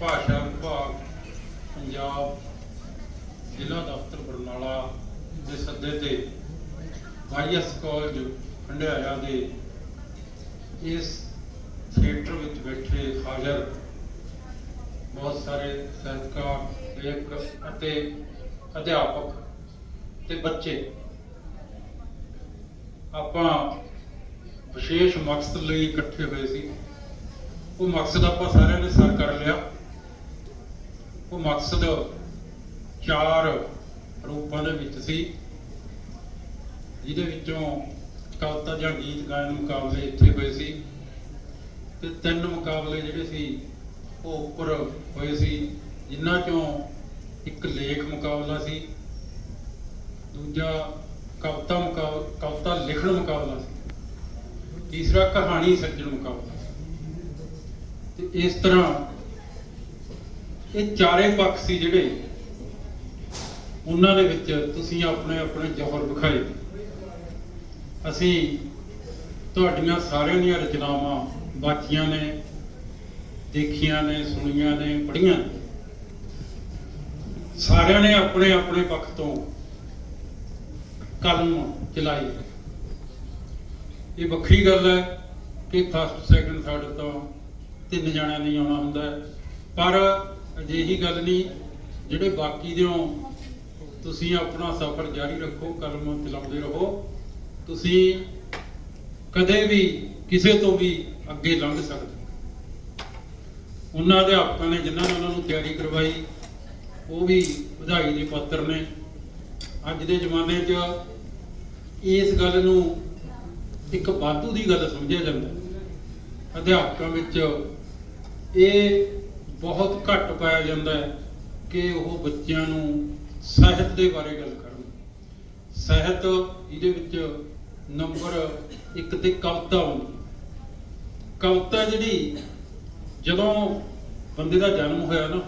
ਭਾਸ਼ਾ ਵਿਭਾਗ, ਪੰਜਾਬ ਜ਼ਿਲ੍ਹਾ ਦਫ਼ਤਰ ਬਰਨਾਲਾ ਦੇ ਸੱਦੇ ਤੇ ਵਾਈਐਸ ਕਾਲਜ ਹੰਡਿਆਇਆ ਦੇ ਇਸ ਥੀਏਟਰ ਵਿੱਚ ਬੈਠੇ ਹਾਜ਼ਰ ਬਹੁਤ ਸਾਰੇ ਸਾਹਿਤਕਾਰ, ਲੇਖਕ ਅਤੇ ਅਧਿਆਪਕ ਤੇ ਬੱਚੇ। ਆਪਾਂ ਵਿਸ਼ੇਸ਼ ਮਕਸਦ ਲਈ ਇਕੱਠੇ ਹੋਏ ਸੀ। ਉਹ ਮਕਸਦ ਆਪਾਂ ਸਾਰਿਆਂ ਨੇ ਸਰ ਕਰ ਲਿਆ। ਉਹ ਮਕਸਦ ਚਾਰ ਰੂਪਾਂ ਦੇ ਵਿੱਚ ਸੀ। ਜਿਹਦੇ ਵਿੱਚੋਂ ਕਵਿਤਾ ਜਾਂ ਗੀਤ ਗਾਇਨ ਮੁਕਾਬਲੇ ਇੱਥੇ ਹੋਏ ਸੀ ਤੇ ਤਿੰਨ ਮੁਕਾਬਲੇ ਜਿਹੜੇ ਸੀ ਉਹ ਉੱਪਰ ਹੋਏ ਸੀ ਜਿਨ੍ਹਾਂ ਚੋਂ ਇੱਕ ਲੇਖ ਮੁਕਾਬਲਾ ਸੀ, ਦੂਜਾ ਕਵਿਤਾ ਮੁਕਾਬਲਾ ਕਵਿਤਾ ਲਿਖਣ ਮੁਕਾਬਲਾ ਸੀ, ਤੀਸਰਾ ਕਹਾਣੀ ਸਿਰਜਣ ਮੁਕਾਬਲਾ ਸੀ। ਤੇ ਇਸ ਤਰ੍ਹਾਂ ਇਹ ਚਾਰੇ ਪੱਖ ਸੀ ਜਿਹੜੇ ਉਹਨਾਂ ਦੇ ਵਿੱਚ ਤੁਸੀਂ ਆਪਣੇ ਆਪਣੇ ਜੋਹਰ ਵਿਖਾਏ। ਅਸੀਂ ਤੁਹਾਡੀਆਂ ਸਾਰਿਆਂ ਦੀਆਂ ਰਚਨਾਵਾਂ ਬਾਕੀਆਂ ਨੇ, ਦੇਖੀਆਂ ਨੇ, ਸੁਣੀਆਂ ਨੇ, ਪੜ੍ਹੀਆਂ ਨੇ। ਸਾਰਿਆਂ ਨੇ ਆਪਣੇ ਆਪਣੇ ਪੱਖ ਤੋਂ ਕਲਮ ਚਲਾਈ ਇਹ ਵੱਖਰੀ ਗੱਲ ਹੈ ਕਿ ਫਸਟ ਸੈਕੰਡ ਥਰਡ ਤੋਂ ਤਿੰਨ ਜਣਿਆਂ ਨਹੀਂ ਆਉਣਾ ਹੁੰਦਾ ਪਰ ਅਜਿਹੀ ਗੱਲ ਨਹੀਂ, ਜਿਹੜੇ ਬਾਕੀ ਦਿਓ, ਤੁਸੀਂ ਆਪਣਾ ਸਫ਼ਰ ਜਾਰੀ ਰੱਖੋ, ਕਲਮ ਚਲਾਉਂਦੇ ਰਹੋ। ਤੁਸੀਂ ਕਦੇ ਵੀ ਕਿਸੇ ਤੋਂ ਵੀ ਅੱਗੇ ਲੰਘ ਸਕਦੇ। ਉਹਨਾਂ ਅਧਿਆਪਕਾਂ ਨੇ ਜਿਨ੍ਹਾਂ ਨੇ ਉਹਨਾਂ ਨੂੰ ਤਿਆਰੀ ਕਰਵਾਈ, ਉਹ ਵੀ ਵਧਾਈ ਦੇ ਪਾਤਰ ਨੇ। ਅੱਜ ਦੇ ਜ਼ਮਾਨੇ 'ਚ ਇਸ ਗੱਲ ਨੂੰ ਇੱਕ ਵਾਧੂ ਦੀ ਗੱਲ ਸਮਝਿਆ ਜਾਂਦਾ। ਅਧਿਆਪਕਾਂ ਵਿੱਚ ਇਹ ਬਹੁਤ ਘੱਟ ਪਾਇਆ ਜਾਂਦਾ ਹੈ ਕਿ ਉਹ ਬੱਚਿਆਂ ਨੂੰ ਸਾਹਿਤ ਦੇ ਬਾਰੇ ਗੱਲ ਕਰਨ। ਸਾਹਿਤ ਇਹਦੇ ਵਿੱਚ ਨੰਬਰ 1 ਤੇ ਕਵਿਤਾ ਆਉਂਦੀ ਕਵਿਤਾ ਜਿਹੜੀ ਜਦੋਂ ਬੰਦੇ ਦਾ ਜਨਮ ਹੋਇਆ ਨਾ,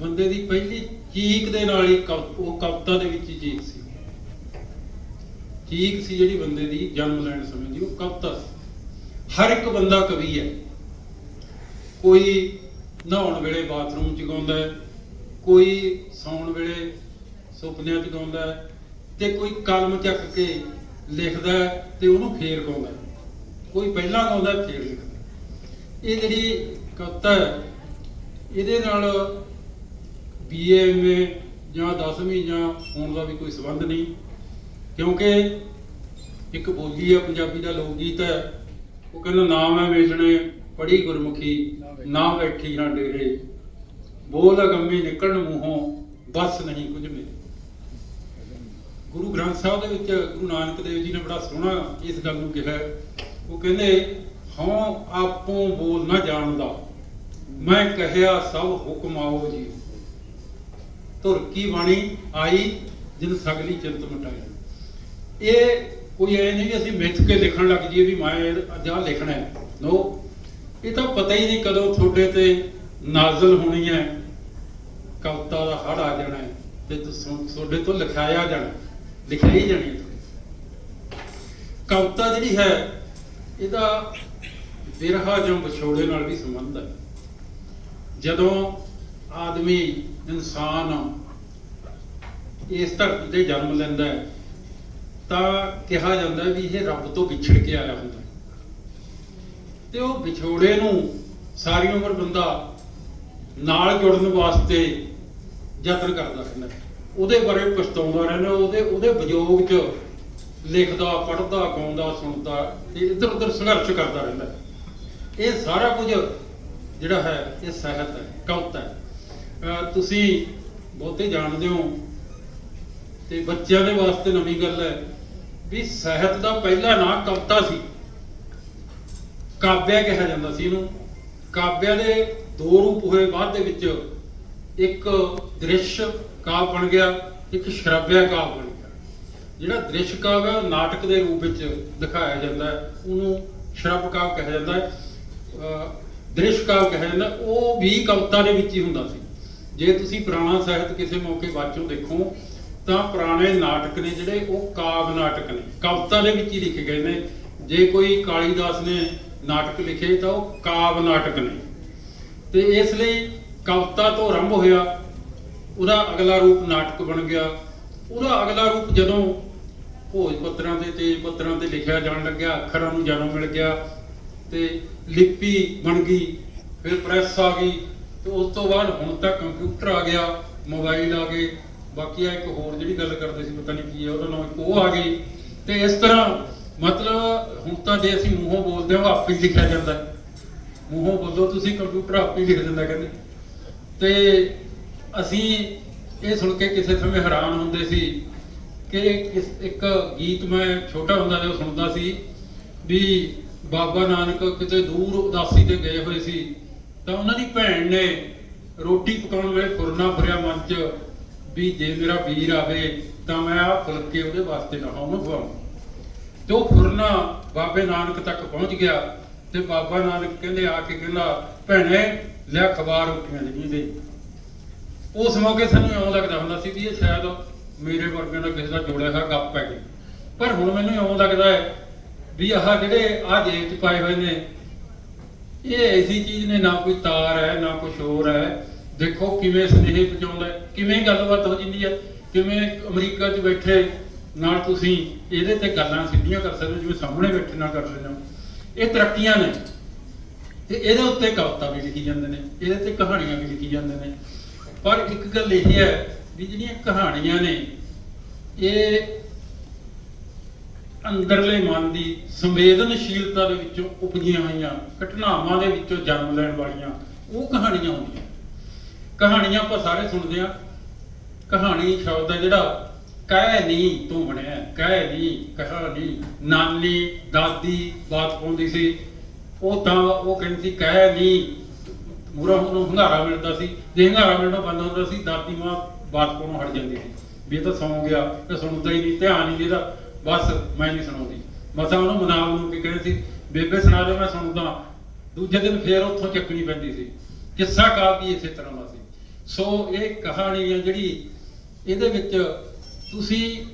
ਬੰਦੇ ਦੀ ਪਹਿਲੀ ਚੀਕ ਦੇ ਨਾਲ ਹੀ ਕਵ- ਉਹ ਕਵਿਤਾ ਦੇ ਵਿੱਚ ਹੀ ਚੀਕ ਸੀ। ਚੀਕ ਸੀ ਜਿਹੜੀ ਬੰਦੇ ਦੀ ਜਨਮ ਲੈਣ ਸਮੇਂ ਦੀ, ਉਹ ਕਵਿਤਾ ਸੀ। ਹਰ ਇੱਕ ਬੰਦਾ ਕਵੀ ਹੈ। ਕੋਈ ਨਹਾਉਣ ਵੇਲੇ ਬਾਥਰੂਮ 'ਚ ਗਾਉਂਦਾ ਹੈ ਕੋਈ ਸੌਣ ਵੇਲੇ ਸੁਪਨਿਆਂ 'ਚ ਗਾਉਂਦਾ ਹੈ ਤੇ ਕੋਈ ਕਲਮ ਚੱਕ ਕੇ ਲਿਖਦਾ ਹੈ ਤੇ ਉਹਨੂੰ ਫੇਰ ਗਾਉਂਦਾ ਕੋਈ ਪਹਿਲਾਂ ਗਾਉਂਦਾ ਹੈ, ਫੇਰ ਲਿਖਦਾ ਇਹ ਜਿਹੜੀ ਕਵਿਤਾ ਹੈ ਇਹਦੇ ਨਾਲ ਬੀਏ ਐਮਏ ਜਾਂ 10ਵੀਂ ਜਾਂ ਹੋਣ ਦਾ ਵੀ ਕੋਈ ਸੰਬੰਧ ਨਹੀਂ ਕਿਉਂਕਿ ਇੱਕ ਬੋਲੀ ਹੈ ਪੰਜਾਬੀ ਦਾ ਲੋਕ ਗੀਤ ਹੈ ਉਹ ਕਹਿੰਦਾ ਨਾਮ ਹੈ ਵੇਚਣੇ ਪੜੀ ਗੁਰਮੁਖੀ, ਨਾ ਬੈਠੀ ਨਾ ਡੇਰੇ, ਬੋਲ ਅਗੰਮੀ ਨਿਕਲਣ ਮੂੰਹੋਂ, ਬਸ ਨਹੀਂ ਕੁਝ ਮੇਰੇ ਗੁਰੂ ਗ੍ਰੰਥ ਸਾਹਿਬ ਦੇ ਵਿੱਚ ਗੁਰੂ ਨਾਨਕ ਦੇਵ ਜੀ ਨੇ ਬੜਾ ਸੋਹਣਾ ਇਸ ਗੱਲ ਨੂੰ ਕਿਹਾ। ਉਹ ਕਹਿੰਦੇ, ਹਉ ਆਪੋਂ ਬੋਲ ਨਾ ਜਾਣਦਾ, ਮੈਂ ਕਹਿਆ ਸਭ ਹੁਕਮ ਆਓ ਜੀ। ਧੁਰ ਕੀ ਬਾਣੀ ਆਈ ਜਿਨ ਸਗਲੀ ਚਿੰਤ ਮਟਾਈ। ਇਹ ਕੋਈ ਐ ਨਹੀਂ ਕਿ ਅਸੀਂ ਮਿੱਥ ਕੇ ਲਿਖਣ ਲੱਗ ਜਾਈਏ ਵੀ ਮੈਂ ਅੱਜ ਆਹ ਲਿਖਣਾ ਹੈ। ਨੋ ਇਹ ਤਾਂ ਪਤਾ ਹੀ ਨਹੀਂ ਕਦੋਂ ਤੁਹਾਡੇ ਤੇ ਨਾਜ਼ਲ ਹੋਣੀ ਹੈ। ਕਵਿਤਾ ਦਾ ਹੜ ਆ ਜਾਣਾ ਤੇ ਤੁਸੀਂ ਤੁਹਾਡੇ ਤੋਂ ਲਿਖਾਇਆ ਜਾਣਾ ਲਿਖਾਈ ਜਾਣੀ ਹੈ। ਕਵਿਤਾ ਜਿਹੜੀ ਹੈ, ਇਹਦਾ ਵਿਰਹਾ ਜਾਂ ਵਿਛੋੜੇ ਨਾਲ ਵੀ ਸੰਬੰਧ ਹੈ। ਜਦੋਂ ਆਦਮੀ, ਇਨਸਾਨ ਇਸ ਧਰਤੀ ਤੇ ਜਨਮ ਲੈਂਦਾ ਹੈ, ਤਾਂ ਕਿਹਾ ਜਾਂਦਾ ਵੀ ਇਹ ਰੱਬ ਤੋਂ ਵਿਛੜ ਕੇ ਆਇਆ ਹੁੰਦਾ ਤੇ ਉਹ ਵਿਛੋੜੇ ਨੂੰ ਸਾਰੀ ਉਮਰ ਬੰਦਾ ਨਾਲ ਜੁੜਨ ਵਾਸਤੇ ਯਤਨ ਕਰਦਾ ਰਹਿੰਦਾ ਉਹਦੇ ਬਾਰੇ ਪਛਤਾਉਂਦਾ ਰਹਿੰਦਾ, ਉਹਦੇ ਉਹਦੇ ਵਿਯੋਗ 'ਚ ਲਿਖਦਾ, ਪੜ੍ਹਦਾ, ਗਾਉਂਦਾ, ਸੁਣਦਾ, ਤੇ ਇੱਧਰ ਉੱਧਰ ਸੰਘਰਸ਼ ਕਰਦਾ ਰਹਿੰਦਾ ਇਹ ਸਾਰਾ ਕੁਝ ਜਿਹੜਾ ਹੈ, ਇਹ ਸਾਹਿਤ ਹੈ ਕਵਿਤਾ ਹੈ। ਤੁਸੀਂ ਬਹੁਤੇ ਜਾਣਦੇ ਹੋ ਤੇ ਬੱਚਿਆਂ ਦੇ ਵਾਸਤੇ ਨਵੀਂ ਗੱਲ ਹੈ ਵੀ ਸਾਹਿਤ ਦਾ ਪਹਿਲਾ ਨਾਂ ਕਵਿਤਾ ਸੀ। ਕਾਵਿਆ ਕਿਹਾ ਜਾਂਦਾ ਸੀ ਇਹਨੂੰ। ਕਾਵਿਆ ਦੇ ਦੋ ਰੂਪ ਹੋਏ ਬਾਅਦ ਦੇ ਵਿੱਚ। ਇੱਕ ਦ੍ਰਿਸ਼ ਕਾਵ ਬਣ ਗਿਆ, ਇੱਕ ਸ਼ਰਾਬਿਆ ਕਾਵ ਬਣ ਗਿਆ। ਜਿਹੜਾ ਦ੍ਰਿਸ਼ ਕਾਵ ਹੈ ਉਹ ਨਾਟਕ ਦੇ ਰੂਪ ਵਿੱਚ ਦਿਖਾਇਆ ਜਾਂਦਾ ਹੈ। ਉਹਨੂੰ ਸ਼ਰਾਬ ਕਾਵ ਕਿਹਾ ਜਾਂਦਾ ਹੈ। ਦ੍ਰਿਸ਼ ਕਾਵ ਕਿਹਾ ਜਾਂਦਾ ਉਹ ਵੀ ਕਵਿਤਾ ਦੇ ਵਿੱਚ ਹੀ ਹੁੰਦਾ ਸੀ। ਜੇ ਤੁਸੀਂ ਪੁਰਾਣਾ ਸਾਹਿਤ ਕਿਸੇ ਮੌਕੇ ਵਾਚੋ ਦੇਖੋ, ਤਾਂ ਪੁਰਾਣੇ ਨਾਟਕ ਨੇ ਜਿਹੜੇ, ਉਹ ਕਾਵ ਨਾਟਕ ਨੇ। ਕਵਿਤਾ ਦੇ ਵਿੱਚ ਹੀ ਲਿਖੇ ਗਏ ਨੇ। ਜੇ ਕੋਈ ਕਾਲੀਦਾਸ ਨੇ ਨਾਟਕ ਲਿਖੇ ਤਾਂ ਉਹ ਕਾਵ ਨਾਟਕ ਨੇ। ਤੇ ਇਸ ਲਈ ਕਵਿਤਾ ਤੋਂ ਆਰੰਭ ਹੋਇਆ, ਉਹਦਾ ਅਗਲਾ ਰੂਪ ਨਾਟਕ ਬਣ ਗਿਆ। ਉਹਦਾ ਅਗਲਾ ਰੂਪ ਜਦੋਂ ਭੋਜ ਪੱਤਰਾਂ ਤੇ ਤੇਜ ਪੱਤਰਾਂ ਤੇ ਲਿਖਿਆ ਜਾਣ ਲੱਗਿਆ, ਅੱਖਰਾਂ ਨੂੰ ਜਨਮ ਮਿਲ ਗਿਆ ਤੇ ਲਿਪੀ ਬਣ ਗਈ, ਫਿਰ ਪ੍ਰੈਸ ਆ ਗਈ ਤੇ ਉਸ ਤੋਂ ਬਾਅਦ ਹੁਣ ਤੱਕ ਕੰਪਿਊਟਰ ਆ ਗਿਆ, ਮੋਬਾਈਲ ਆ ਗਏ। ਬਾਕੀ ਆ ਇੱਕ ਹੋਰ ਜਿਹੜੀ ਗੱਲ ਕਰਦੇ ਸੀ, ਪਤਾ ਨਹੀਂ ਕੀ ਹੈ ਉਹਦਾ ਨਾਮ ਉਹ ਆ ਗਈ। ਤੇ ਇਸ ਤਰ੍ਹਾਂ ਮਤਲਬ ਹੁਣ ਤਾਂ ਜੇ ਅਸੀਂ ਮੂੰਹੋਂ ਬੋਲਦੇ ਹਾਂ, ਉਹ ਆਪੇ ਹੀ ਲਿਖਿਆ ਜਾਂਦਾ ਮੂੰਹੋਂ ਬੋਲੋ, ਤੁਸੀਂ ਕੰਪਿਊਟਰ ਆਪੇ ਹੀ ਲਿਖ ਦਿੰਦਾ ਕਹਿੰਦੇ। ਤੇ ਅਸੀਂ ਇਹ ਸੁਣ ਕੇ ਕਿਸੇ ਸਮੇਂ ਹੈਰਾਨ ਹੁੰਦੇ ਸੀ ਕਿ ਇਸ- ਇੱਕ ਗੀਤ ਮੈਂ ਛੋਟਾ ਹੁੰਦਾ ਜਦੋਂ ਸੁਣਦਾ ਸੀ ਵੀ ਬਾਬਾ ਨਾਨਕ ਕਿਤੇ ਦੂਰ ਉਦਾਸੀ ਤੇ ਗਏ ਹੋਏ ਸੀ, ਤਾਂ ਉਹਨਾਂ ਦੀ ਭੈਣ ਨੇ ਰੋਟੀ ਪਕਾਉਣ ਵੇਲੇ ਫੁਰਨਾ ਫਰਿਆ ਮਨ ਚ ਵੀ ਜੇ ਮੇਰਾ ਵੀਰ ਆਵੇ ਤਾਂ ਮੈਂ ਆ ਫੁਲਕੇ ਉਹਦੇ ਵਾਸਤੇ ਨਾ ਉਹਨੂੰ ਖਵਾਉਂ ਤੇ ਉਹ ਫੁਰਨਾ ਬਾਬੇ ਨਾਨਕ ਤੱਕ ਪਹੁੰਚ ਗਿਆ ਤੇ ਬਾਬਾ ਨਾਨਕ ਕਹਿੰਦੇ ਆ ਕੇ ਕਹਿੰਦਾ, ਭੈਣੇ, ਲੈ ਅਖਬਾਰ ਰੋਟੀਆਂ ਜਿਹੜੀਆਂ ਦੇ ਉਸ ਮੌਕੇ ਸਾਨੂੰ ਇਉਂ ਲੱਗਦਾ ਹੁੰਦਾ ਸੀ ਵੀ ਇਹ ਸ਼ਾਇਦ ਮੇਰੇ ਵਰਗੇ ਦਾ ਕਿਸੇ ਦਾ ਜੋੜਿਆ ਹੋਇਆ ਗੱਪ ਹੈ। ਪਰ ਹੁਣ ਮੈਨੂੰ ਇਉਂ ਲੱਗਦਾ ਹੈ ਵੀ ਆਹ ਜਿਹੜੇ ਆ ਜੇਬ 'ਚ ਪਾਏ ਹੋਏ ਨੇ, ਇਹ ਐਸੀ ਚੀਜ਼ ਨੇ, ਨਾ ਕੋਈ ਤਾਰ ਹੈ, ਨਾ ਕੁਛ ਹੋਰ ਹੈ। ਦੇਖੋ ਕਿਵੇਂ ਸੁਨੇਹੇ ਪਹੁੰਚਾਉਂਦਾ ਕਿਵੇਂ ਗੱਲਬਾਤ ਹੋ ਜਾਂਦੀ ਹੈ, ਕਿਵੇਂ ਅਮਰੀਕਾ 'ਚ ਬੈਠੇ ਨਾਲ ਤੁਸੀਂ ਇਹਦੇ ਤੇ ਗੱਲਾਂ ਸਿੱਧੀਆਂ ਕਰ ਸਕਦੇ ਹੋ, ਜਿਵੇਂ ਸਾਹਮਣੇ ਬੈਠੇ ਨਾਲ ਕਰ ਰਹੇ ਹੋ। ਇਹ ਤਰੱਕੀਆਂ ਨੇ। ਤੇ ਇਹਦੇ ਉੱਤੇ ਕਵਿਤਾ ਵੀ ਲਿਖੀ ਜਾਂਦੇ ਨੇ, ਇਹਦੇ ਤੇ ਕਹਾਣੀਆਂ ਵੀ ਲਿਖੀ ਜਾਂਦੇ ਨੇ। ਪਰ ਇੱਕ ਗੱਲ ਇਹ ਹੈ ਵੀ ਜਿਹੜੀਆਂ ਕਹਾਣੀਆਂ ਨੇ, ਇਹ ਅੰਦਰਲੇ ਮਨ ਦੀ ਸੰਵੇਦਨਸ਼ੀਲਤਾ ਦੇ ਵਿੱਚੋਂ ਉਪਜੀਆਂ ਹੋਈਆਂ, ਘਟਨਾਵਾਂ ਦੇ ਵਿੱਚੋਂ ਜਨਮ ਲੈਣ ਵਾਲੀਆਂ, ਉਹ ਕਹਾਣੀਆਂ ਹੁੰਦੀਆਂ ਕਹਾਣੀਆਂ ਆਪਾਂ ਸਾਰੇ ਸੁਣਦੇ ਆ ਕਹਾਣੀ ਸ਼ਬਦ ਹੈ ਜਿਹੜਾ ਕਹਿ ਨਹੀਂ ਤੂੰ ਬਣਿਆ, ਕਹਿ ਨਹੀਂ ਕਹਾਣੀ ਨਾਨੀ, ਦਾਦੀ ਬਾਤ ਪਾਉਂਦੀ ਸੀ। ਉਹ ਤਾਂ ਉਹ ਕਹਿੰਦੀ ਸੀ, ਕਹਿ ਨਹੀਂ ਮੂਰਾ ਨੂੰ ਹੰਗਾਰਾ ਮਿਲਦਾ ਸੀ। ਜੇ ਹੰਗਾਰਾ ਮਿਲਣਾ ਬੰਦ ਹੁੰਦਾ ਸੀ, ਦਾਦੀ ਮਾਂ ਬਾਤ ਪਾਉਣੋਂ ਹਟ ਜਾਂਦੀ ਸੀ। ਵੀ ਇਹ ਤਾਂ ਸੌਂ ਗਿਆ ਤੇ ਸੁਣਦਾ ਹੀ ਨਹੀਂ, ਧਿਆਨ ਹੀ ਇਹਦਾ। ਬਸ ਮੈਂ ਨਹੀਂ ਸੁਣਾਉਂਦੀ। ਮਸਾ ਉਹਨੂੰ ਮਨਾਵ ਨੂੰ ਕੀ ਕਹਿੰਦੇ ਸੀ, ਬੇਬੇ ਸੁਣਾ ਦੇ ਮੈਂ ਸੁਣਦਾ। ਦੂਜੇ ਦਿਨ ਫੇਰ ਉੱਥੋਂ ਚੱਕਣੀ ਪੈਂਦੀ ਸੀ। ਕਿੱਸਾ ਕਾਵ ਵੀ ਇਸੇ ਤਰ੍ਹਾਂ ਦਾ ਸੀ। ਸੋ ਇਹ ਕਹਾਣੀ ਹੈ ਜਿਹੜੀ ਇਹਦੇ ਵਿੱਚ ਤੁਸੀਂ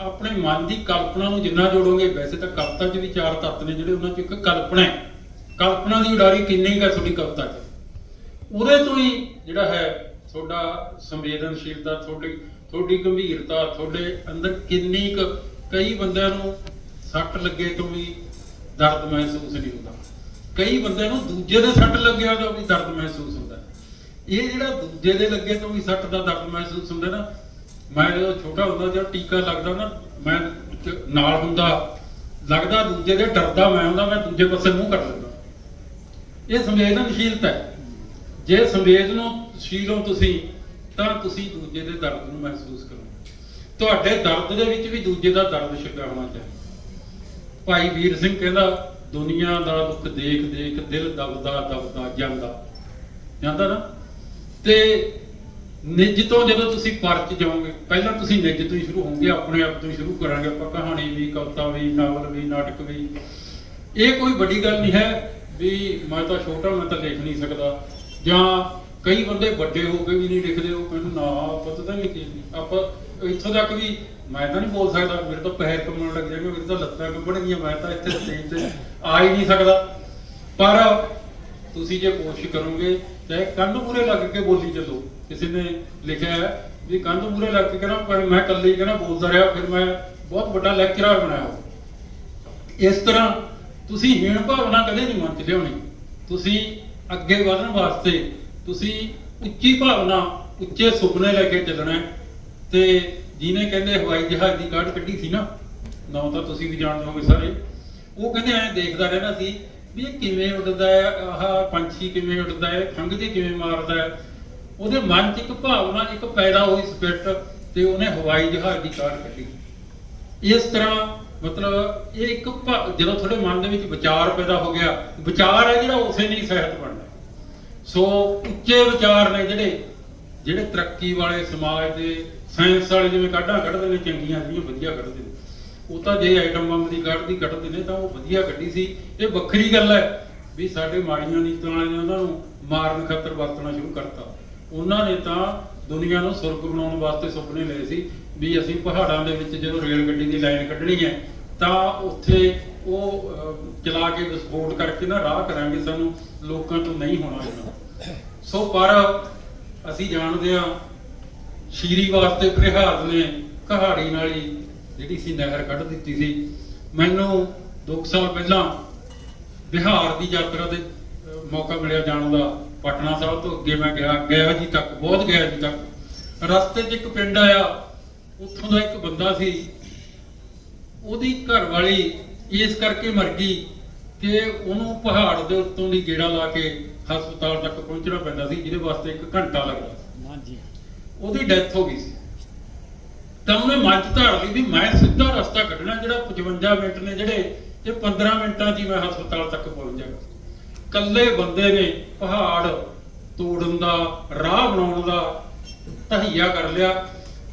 ਆਪਣੇ ਮਨ ਦੀ ਕਲਪਨਾ ਨੂੰ ਜਿੰਨਾ ਜੋੜੋਗੇ, ਵੈਸੇ ਤਾਂ ਕਵਿਤਾ 'ਚ ਵੀ ਚਾਰ ਤੱਤ ਨੇ ਜਿਹੜੇ ਉਹਨਾਂ 'ਚ ਇੱਕ ਕਲਪਨਾ ਹੈ। ਕਲਪਨਾ ਦੀ ਉਡਾਰੀ ਕਿੰਨੀ ਕੁ ਹੈ ਤੁਹਾਡੀ ਕਵਿਤਾ 'ਚ? ਉਹਦੇ ਤੋਂ ਹੀ ਜਿਹੜਾ ਹੈ ਤੁਹਾਡਾ ਸੰਵੇਦਨਸ਼ੀਲਤਾ, ਤੁਹਾਡੀ ਤੁਹਾਡੀ ਗੰਭੀਰਤਾ, ਤੁਹਾਡੇ ਅੰਦਰ ਕਿੰਨੀ ਕੁ ਕਈ ਬੰਦਿਆਂ ਨੂੰ ਸੱਟ ਲੱਗੇ ਤੋਂ ਵੀ ਦਰਦ ਮਹਿਸੂਸ ਨਹੀਂ ਹੁੰਦਾ। ਕਈ ਬੰਦਿਆਂ ਨੂੰ ਦੂਜੇ ਦੇ ਸੱਟ ਲੱਗਿਆ ਤਾਂ ਵੀ ਦਰਦ ਮਹਿਸੂਸ ਹੁੰਦਾ। ਇਹ ਜਿਹੜਾ ਦੂਜੇ ਦੇ ਲੱਗੇ ਤੋਂ ਵੀ ਸੱਟ ਦਾ ਦਰਦ ਮਹਿਸੂਸ ਹੁੰਦਾ ਨਾ ਮੈਂ ਜਦੋਂ ਛੋਟਾ ਹੁੰਦਾ ਜਦੋਂ ਟੀਕਾ ਲੱਗਦਾ ਨਾ, ਮੈਂ ਚ- ਨਾਲ ਹੁੰਦਾ, ਲੱਗਦਾ ਦੂਜੇ ਦੇ ਡਰਦਾ ਮੈਂ ਹੁੰਦਾ, ਮੈਂ ਦੂਜੇ ਪਾਸੇ ਮੂੰਹ ਕਰ ਲੈਂਦਾ। ਇਹ ਸੰਵੇਦਨਸ਼ੀਲਤਾ ਹੈ। ਜੇ ਸੰਵੇਦਨਸ਼ੀਲ ਹੋ ਤੁਸੀਂ, ਤਾਂ ਤੁਸੀਂ ਦੂਜੇ ਦੇ ਦਰਦ ਨੂੰ ਮਹਿਸੂਸ ਕਰੋ। ਤੁਹਾਡੇ ਦਰਦ ਦੇ ਵਿੱਚ ਵੀ ਦੂਜੇ ਦਾ ਦਰਦ ਛਿਪਿਆ ਹੋਣਾ ਚਾਹੀਦਾ। ਭਾਈ ਵੀਰ ਸਿੰਘ ਕਹਿੰਦਾ, ਦੁਨੀਆ ਦਾ ਦੁੱਖ ਦੇਖ ਦੇਖ ਦਿਲ ਦਬਦਾ ਦਬਦਾ ਜਾਂਦਾ। ਜਾਂਦਾ ਨਾ? ਤੇ ਨਿੱਜ ਤੋਂ ਜਦੋਂ ਤੁਸੀਂ ਪਰਚ ਜਾਓਗੇ, ਪਹਿਲਾਂ ਤੁਸੀਂ ਨਿੱਜ ਤੋਂ ਹੀ ਸ਼ੁਰੂ ਹੋਵੋਗੇ, ਆਪਣੇ ਆਪ ਤੋਂ ਸ਼ੁਰੂ ਕਰਾਂਗੇ ਆਪਾਂ, ਕਹਾਣੀ ਵੀ, ਕਵਿਤਾ ਵੀ, ਨਾਵਲ ਵੀ, ਨਾਟਕ ਵੀ। ਇਹ ਕੋਈ ਵੱਡੀ ਗੱਲ ਨਹੀਂ ਹੈ ਵੀ ਮੈਂ ਤਾਂ ਛੋਟਾ, ਮੈਂ ਤਾਂ ਲਿਖ ਨਹੀਂ ਸਕਦਾ। ਜਾਂ ਕਈ ਬੰਦੇ ਵੱਡੇ ਹੋ ਕੇ ਵੀ ਨਹੀਂ ਲਿਖਦੇ, ਉਹ ਕਹਿੰਦੇ, ਨਾ, ਪਤਾ ਨਹੀਂ ਕੀ ਆਪਾਂ ਇੱਥੋਂ ਤੱਕ ਵੀ ਮੈਂ ਤਾਂ ਨਹੀਂ ਬੋਲ ਸਕਦਾ, ਮੇਰੇ ਤਾਂ ਪੈਰ ਕੰਬਣ ਲੱਗ ਜਾਣਗੇ, ਮੇਰੇ ਤਾਂ ਲੱਤਾਂ ਕੰਬਣਗੀਆਂ ਮੈਂ ਤਾਂ ਇੱਥੇ ਸਟੇਜ ਤੇ ਆ ਹੀ ਨਹੀਂ ਸਕਦਾ। ਪਰ ਤੁਸੀਂ ਜੇ ਕੋਸ਼ਿਸ਼ ਕਰੋਗੇ ਚਾਹੇ ਕੰਧ ਮੂਰੇ ਲੱਗ ਕੇ ਬੋਲੀ ਚੱਲੋ ਕਿਸੇ ਨੇ ਲਿਖਿਆ ਹੈ ਵੀ ਕੰਧ ਮੂਰੇ ਲੱਗ ਕੇ ਕਹਿੰਦਾ ਪਰ ਮੈਂ ਇਕੱਲੇ ਹੀ ਕਹਿੰਦਾ ਬੋਲਦਾ ਰਿਹਾ, ਫਿਰ ਮੈਂ ਬਹੁਤ ਵੱਡਾ ਲੈਕਚਰਰ ਬਣਾਇਆ ਇਸ ਤਰ੍ਹਾਂ ਤੁਸੀਂ ਹੀਣ ਭਾਵਨਾ ਕਦੇ ਨਹੀਂ ਮਨ ਚ ਲਿਆਉਣੀ। ਤੁਸੀਂ ਅੱਗੇ ਵਧਣ ਵਾਸਤੇ ਤੁਸੀਂ ਉੱਚੀ ਭਾਵਨਾ, ਉੱਚੇ ਸੁਪਨੇ ਲੈ ਕੇ ਚੱਲਣਾ ਤੇ ਜਿਹਨੇ ਕਹਿੰਦੇ ਹਵਾਈ ਜਹਾਜ਼ ਦੀ ਕਾਢ ਕੱਢੀ ਸੀ ਨਾ ਨਾ ਤਾਂ ਤੁਸੀਂ ਵੀ ਜਾਣਦੇ ਹੋਗੇ ਸਾਰੇ, ਉਹ ਕਹਿੰਦੇ ਐ ਦੇਖਦਾ ਰਹਿਣਾ ਸੀ ਵੀ ਇਹ ਕਿਵੇਂ ਉੱਡਦਾ ਹੈ, ਆਹ ਪੰਛੀ ਕਿਵੇਂ ਉੱਡਦਾ ਹੈ, ਖੰਘ ਜੇ ਕਿਵੇਂ ਮਾਰਦਾ ਹੈ, ਉਹਦੇ ਮਨ 'ਚ ਇੱਕ ਭਾਵਨਾ, ਇੱਕ ਪੈਦਾ ਹੋਈ ਸਪਿਰਟ ਤੇ ਉਹਨੇ ਹਵਾਈ ਜਹਾਜ਼ ਦੀ ਕਾਰ ਕੱਢੀ। ਇਸ ਤਰ੍ਹਾਂ ਮਤਲਬ ਇਹ ਇੱਕ ਜਦੋਂ ਤੁਹਾਡੇ ਮਨ ਦੇ ਵਿੱਚ ਵਿਚਾਰ ਪੈਦਾ ਹੋ ਗਿਆ, ਵਿਚਾਰ ਹੈ ਜਿਹੜਾ ਉਸੇ ਨਹੀਂ ਸਹਿਤ ਬਣਦਾ ਸੋ ਉੱਚੇ ਵਿਚਾਰ ਨੇ ਜਿਹੜੇ ਜਿਹੜੇ ਤਰੱਕੀ ਵਾਲੇ ਸਮਾਜ ਦੇ, ਸਾਇੰਸ ਵਾਲੇ ਜਿਵੇਂ ਕਾਢਾਂ ਕੱਢਦੇ ਨੇ, ਚੰਗੀਆਂ ਜਿਹੜੀਆਂ ਵਧੀਆ ਕੱਢਦੇ ਨੇ। ਉਹ ਤਾਂ ਜੇ ਆਈਟਮ ਬੰਬ ਦੀ ਕੱਢਦੀ ਕੱਢਦੇ ਨੇ ਤਾਂ ਉਹ ਵਧੀਆ ਕੱਢੀ ਸੀ। ਇਹ ਵੱਖਰੀ ਗੱਲ ਹੈ ਵੀ ਸਾਡੇ ਮਾੜੀਆਂ ਨੀਤਾਂ ਵਾਲਿਆਂ ਨੇ ਉਹਨਾਂ ਨੂੰ ਮਾਰਨ ਖਾਤਰ ਵਰਤਣਾ ਸ਼ੁਰੂ ਕਰਤਾ। ਉਹਨਾਂ ਨੇ ਤਾਂ ਦੁਨੀਆ ਨੂੰ ਸੁਰਗ ਬਣਾਉਣ ਵਾਸਤੇ ਸੁਪਨੇ ਲਏ ਸੀ ਵੀ ਅਸੀਂ ਪਹਾੜਾਂ ਦੇ ਵਿੱਚ ਜਦੋਂ ਰੇਲ ਗੱਡੀ ਦੀ ਲਾਈਨ ਕੱਢਣੀ ਹੈ, ਤਾਂ ਉੱਥੇ ਉਹ ਚਲਾ ਕੇ ਵਿਸਫੋਟ ਕਰਕੇ ਨਾ ਰਾਹ ਕਰਾਂਗੇ ਸਾਨੂੰ, ਲੋਕਾਂ ਤੋਂ ਨਹੀਂ ਹੋਣਾ ਇਹਨਾਂ ਸੋ ਪਰ ਅਸੀਂ ਜਾਣਦੇ ਹਾਂ, ਸ਼ੀਰੀ ਵਾਸਤੇ ਪ੍ਰਹਾਜ਼ ਨੇ ਕਹਾੜੀ ਨਾਲੀ ਜਿਹੜੀ ਸੀ ਨਹਿਰ ਕੱਢ ਦਿੱਤੀ ਸੀ ਮੈਨੂੰ 2 ਸਾਲ ਪਹਿਲਾਂ ਬਿਹਾਰ ਦੀ ਯਾਤਰਾ ਦੇ ਮੌਕਾ ਮਿਲਿਆ ਜਾਣ ਦਾ ਪਟਨਾ ਸਾਹਿਬ ਤੋਂ ਅੱਗੇ ਮੈਂ ਗਿਆ ਗਿਆ ਜੀ ਤੱਕ ਬਹੁਤ ਗਿਆ ਜੀ ਤੱਕ। ਰਸਤੇ 'ਚ ਇੱਕ ਪਿੰਡ ਆਇਆ ਉੱਥੋਂ ਦਾ ਇੱਕ ਬੰਦਾ ਸੀ ਉਹਦੀ ਘਰ ਵਾਲੀ ਇਸ ਕਰਕੇ ਮਰ ਗਈ ਕਿ ਉਹਨੂੰ ਪਹਾੜ ਦੇ ਉੱਤੋਂ ਦੀ ਗੇੜਾ ਲਾ ਕੇ ਹਸਪਤਾਲ ਤੱਕ ਪਹੁੰਚਣਾ ਪੈਂਦਾ ਸੀ ਜਿਹਦੇ ਵਾਸਤੇ ਇੱਕ ਘੰਟਾ ਲੱਗਦਾ ਹਾਂਜੀ ਉਹਦੀ ਡੈਥ ਹੋ ਗਈ ਸੀ। ਤਾਂ ਉਹਨੇ ਮੰਚ ਧਾਰ ਲਈ ਵੀ ਮੈਂ ਸਿੱਧਾ ਰਸਤਾ ਕੱਢਣਾ ਜਿਹੜਾ 55 ਮਿੰਟ ਨੇ ਜਿਹੜੇ ਇਹ 15 ਮਿੰਟਾਂ 'ਚ ਮੈਂ ਹਸਪਤਾਲ ਤੱਕ ਪਹੁੰਚ ਜਾਗਾ ਕੱਲੇ ਬੰਦੇ ਨੇ ਪਹਾੜ ਤੋੜਨ ਦਾ, ਰਾਹ ਬਣਾਉਣ ਦਾ ਤਹਈਆ ਕਰ ਲਿਆ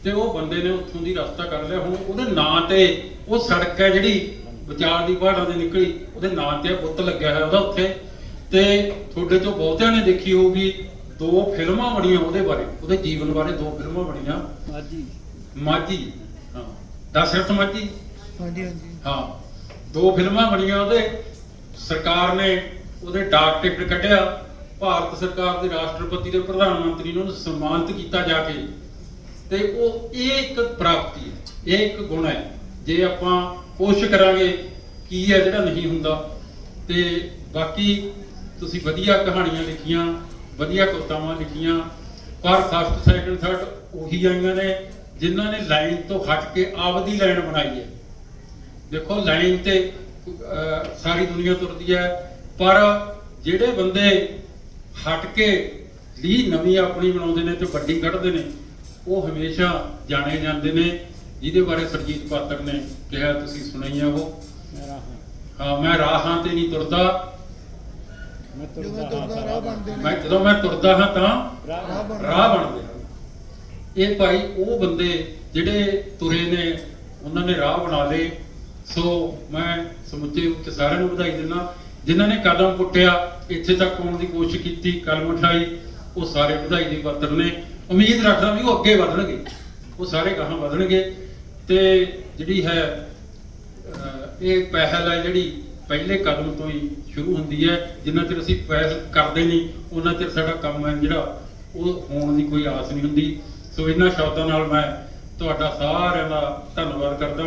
ਤੇ ਉਹ ਬੰਦੇ ਨੇ ਉੱਥੋਂ ਦੀ ਰਸਤਾ ਕਰ ਲਿਆ। ਹੁਣ ਉਹਦੇ ਨਾਂ ਤੇ ਉਹ ਸੜਕ ਹੈ ਜਿਹੜੀ ਵਿਚਾਰ ਦੀ ਪਹਾੜਾਂ ਦੇ ਨਿਕਲੀ, ਉਹਦੇ ਨਾਂ ਤੇ ਬੁੱਤ ਲੱਗਿਆ ਹੋਇਆ ਉਹਦਾ ਉੱਥੇ। ਤੇ ਤੁਹਾਡੇ ਤੋਂ ਬਹੁਤਿਆਂ ਨੇ ਦੇਖੀ ਹੋਊਗੀ, ਦੋ ਫਿਲਮਾਂ ਬਣੀਆਂ ਉਹਦੇ ਬਾਰੇ, ਉਹਦੇ ਜੀਵਨ ਬਾਰੇ ਦੋ ਫਿਲਮਾਂ ਬਣੀਆਂ। ਹਾਂਜੀ। ਮਾਝੀ ਹਾਂ ਦਸ਼ਰਥ ਮਾਝੀ ਹਾਂਜੀ ਹਾਂਜੀ। ਹਾਂ। ਦੋ ਫਿਲਮਾਂ ਬਣੀਆਂ ਉਹਦੇ। ਸਰਕਾਰ ਨੇ ਉਹਦੇ ਡਾਕ ਟਿਕਟ ਕੱਢਿਆ। ਭਾਰਤ ਸਰਕਾਰ ਦੇ ਰਾਸ਼ਟਰਪਤੀ ਤੇ ਪ੍ਰਧਾਨ ਮੰਤਰੀ ਨੇ ਸਨਮਾਨਿਤ ਕੀਤਾ ਜਾ ਕੇ। ਤੇ ਉਹ ਇਹ ਇੱਕ ਪ੍ਰਾਪਤੀ ਹੈ। ਇਹ ਇੱਕ ਗੁਣ ਹੈ। ਜੇ ਆਪਾਂ ਕੋਸ਼ਿਸ਼ ਕਰਾਂਗੇ ਕੀ ਹੈ ਜਿਹੜਾ ਨਹੀਂ ਹੁੰਦਾ। ਤੇ ਬਾਕੀ ਤੁਸੀਂ ਵਧੀਆ ਕਹਾਣੀਆਂ ਲਿਖੀਆਂ ਵਧੀਆ ਕਵਿਤਾਵਾਂ ਲਿਖੀਆਂ। ਪਰ ਫਸਟ ਸੈਕੰਡ ਥਰਡ ਉਹੀ ਆਈਆਂ ਨੇ। ਜਿਨ੍ਹਾਂ ਨੇ ਲਾਈਨ ਤੋਂ ਹਟ ਕੇ ਆਪਦੀ ਲਾਈਨ ਬਣਾਈ ਹੈ। ਦੇਖੋ ਲਾਈਨ ਤੇ ਸਾਰੀ ਦੁਨੀਆ ਤੁਰਦੀ ਹੈ ਪਰ ਜਿਹੜੇ ਬੰਦੇ ਹਟ ਕੇ ਲੀ ਨਵੀਂ ਆਪਣੀ ਬਣਾਉਂਦੇ ਨੇ ਤੇ ਵੱਡੀ ਕੱਢਦੇ ਨੇ ਉਹ ਹਮੇਸ਼ਾ ਜਾਣੇ ਜਾਂਦੇ ਨੇ। ਜਿਹਦੇ ਬਾਰੇ ਸਰਜੀਤ ਪਾਤਰ ਨੇ ਕਿਹਾ ਤੁਸੀਂ ਸੁਣਾਈ ਆ ਉਹ ਹਾਂ। ਮੈਂ ਰਾਹਾਂ ਤੇ ਨਹੀਂ ਤੁਰਦਾ। ਮੈਂ ਜਦੋਂ ਤੁਰਦਾ ਹਾਂ ਰਾਹ ਬਣਦੇ ਮੈਂ ਜਦੋਂ ਮੈਂ ਤੁਰਦਾ ਹਾਂ ਤਾਂ ਰਾਹ ਬਣ- ਰਾਹ ਬਣਦੇ। ਇਹ ਭਾਈ ਉਹ ਬੰਦੇ ਜਿਹੜੇ ਤੁਰੇ ਨੇ, ਉਹਨਾਂ ਨੇ ਰਾਹ ਬਣਾ ਲਏ। ਸੋ ਮੈਂ ਸਮੁੱਚੇ ਉੱਚ ਸਾਰਿਆਂ ਨੂੰ ਵਧਾਈ ਦਿੰਦਾ। ਜਿਨ੍ਹਾਂ ਨੇ ਕਦਮ ਪੁੱਟਿਆ, ਇੱਥੇ ਤੱਕ ਆਉਣ ਦੀ ਕੋਸ਼ਿਸ਼ ਕੀਤੀ ਕਲਮ ਉਠਾਈ, ਉਹ ਸਾਰੇ ਵਧਾਈ ਦੇ ਪਾਤਰ ਨੇ। ਉਮੀਦ ਰੱਖਦਾ ਵੀ ਉਹ ਅੱਗੇ ਵਧਣਗੇ। ਉਹ ਸਾਰੇ ਗਾਹਾਂ ਵਧਣਗੇ। ਤੇ ਜਿਹੜੀ ਹੈ ਇਹ ਪਹਿਲ ਹੈ ਜਿਹੜੀ ਪਹਿਲੇ ਕਦਮ ਤੋਂ ਹੀ ਸ਼ੁਰੂ ਹੁੰਦੀ ਹੈ। ਜਿੰਨਾ ਚਿਰ ਅਸੀਂ ਪਹਿਲ ਕਰਦੇ ਨਹੀਂ, ਉਹਨਾਂ ਚਿਰ ਸਾਡਾ ਕੰਮ ਹੈ ਜਿਹੜਾ, ਉਹ ਹੋਣ ਦੀ ਕੋਈ ਆਸ ਨਹੀਂ ਹੁੰਦੀ। ਸੋ ਇਹਨਾਂ ਸ਼ਬਦਾਂ ਨਾਲ ਮੈਂ ਤੁਹਾਡਾ ਸਾਰਿਆਂ ਦਾ ਧੰਨਵਾਦ ਕਰਦਾ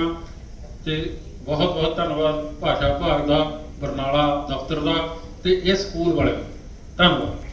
ਤੇ ਬਹੁਤ ਬਹੁਤ ਧੰਨਵਾਦ ਭਾਸ਼ਾ ਵਿਭਾਗ ਦਾ, ਬਰਨਾਲਾ ਦਫ਼ਤਰ ਦਾ ਤੇ ਇਸ ਸਕੂਲ ਵਾਲਿਆਂ ਦਾ। ਧੰਨਵਾਦ।